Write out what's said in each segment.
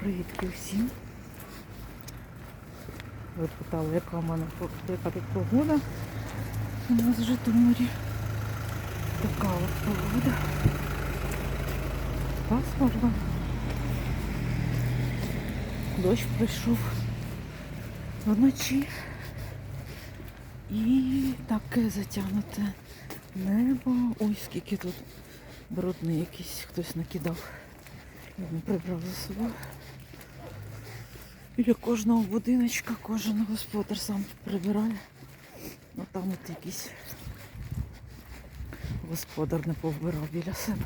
Привітки всім. Ви питали, яка в мене яка тут погода у нас в Житомирі. Така от погода. Пасмурно. Дощ прийшов вночі. І таке затягнуте небо. Ой, скільки тут брудний якийсь хтось накидав. Я не прибрав за собою. Біля кожного будиночка кожен господар сам прибирає. Ну там от якийсь господар не повбирав біля себе.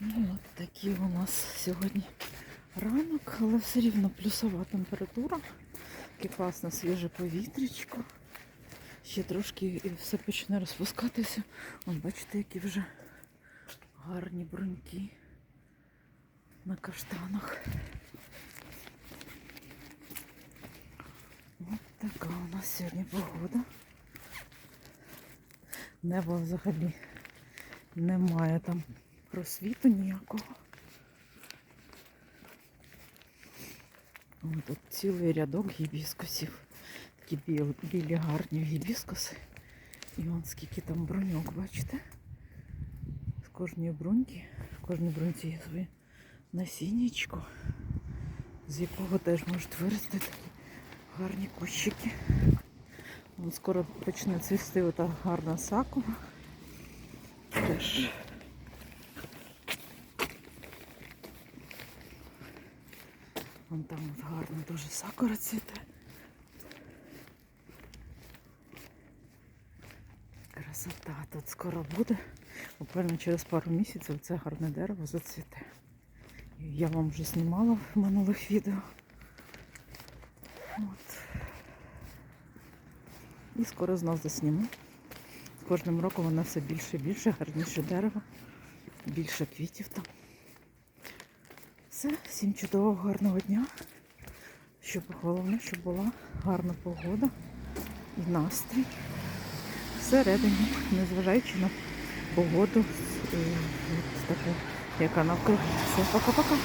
Ну, от такі у нас сьогодні ранок, але все рівно плюсова температура. Таке класне свіже повітрячко. Ще трошки і все почне розпускатися. Вон, бачите, які вже гарні бруньки на каштанах. Ось така у нас сьогодні погода. Небо взагалі немає там просвіту ніякого. Вон тут цілий рядок гібіскусів. Такі біл, білі гарні гібіскуси. І вон скільки там бруньок, бачите? З кожної бруньки, в кожній бруньці є своє насіннячко, з якого теж можуть вирости такі гарні кущики. Вон скоро почне цвісти ота гарна сакура. Теж. Вон там от гарно дуже сакура цвіте. Красота тут скоро буде. Буквально через пару місяців це гарне дерево зацвіте. Я вам вже знімала в минулих відео. От. І скоро знов засніму. Кожним роком воно все більше і більше, гарніше дерево, більше квітів там. Все, всім чудового, гарного дня. Щоб головне, щоб була гарна погода і настрій всередині, незважаючи на погоду, е, от таку, яка навкруги. Все, пока-пока.